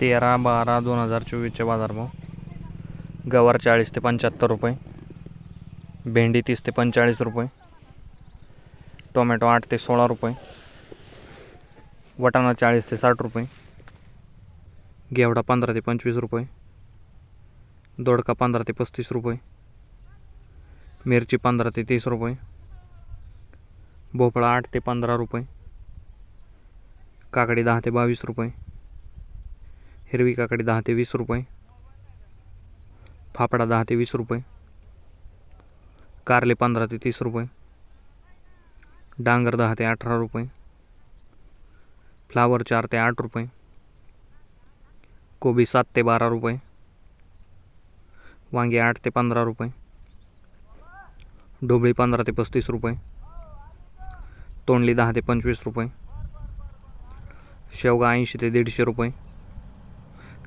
तेरा बारा दोन हजार चोवीसचे बाजारभाव. गवार चाळीस ते पंच्याहत्तर रुपये. भेंडी तीस ते पंचेचाळीस रुपये. टोमॅटो आठ ते सोळा रुपये. वटाणा चाळीस ते साठ रुपये. घेवडा पंधरा ते पंचवीस रुपये. दोडका पंधरा ते पस्तीस रुपये. मिरची पंधरा ते तीस रुपये. भोपळा आठ ते पंधरा रुपये. काकडी दहा ते बावीस रुपये. हिरवी काकडी दहा ते वीस रुपये. फाफडा दहा ते वीस रुपये. कारले पंधरा ते तीस रुपये. डांगर दहा ते अठरा रुपये. फ्लावर चार ते आठ रुपये. कोबी सात ते बारा रुपये. वांगे आठ ते पंधरा रुपये. ढोबळी पंधरा ते पस्तीस रुपये. तोंडली दहा ते पंचवीस रुपये. शेवगा ऐंशी ते दीडशे रुपये.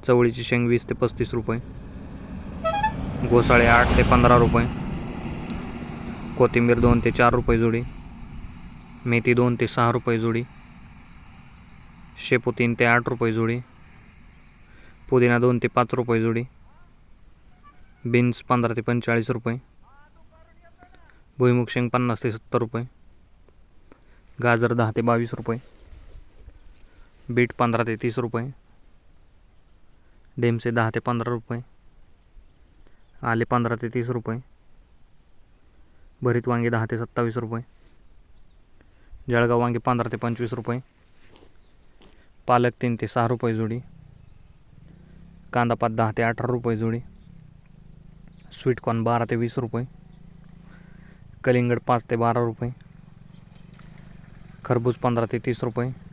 चवळीची शेंग वीस ते पस्तीस रुपये. घोसाळे आठ ते पंधरा रुपये. कोथिंबीर दोन ते चार रुपये जोडी. मेथी दोन ते सहा रुपये जोडी. शेपू तीन ते आठ रुपये जोडी. पुदिना दोन ते पाच रुपये जोडी. बीन्स पंधरा ते पंचेचाळीस रुपये. भुईमुग शेंग पन्नास ते सत्तर रुपये. गाजर दहा ते बावीस रुपये. बीट पंधरा ते तीस रुपये. डेमसे दहा ते पंधरा रुपये. आले पंधरा ते तीस रुपये. भरीत वांगे दहा ते सत्तावीस रुपये. जळगाव वांगे पंधरा ते पंचवीस रुपये. पालक तीन ते सहा रुपये जोडी. कांदापात दहा ते अठरा रुपये जोडी. स्वीटकॉर्न बारा ते वीस रुपये. कलिंगड पाच ते बारा रुपये. खरबूज पंधरा ते तीस रुपये.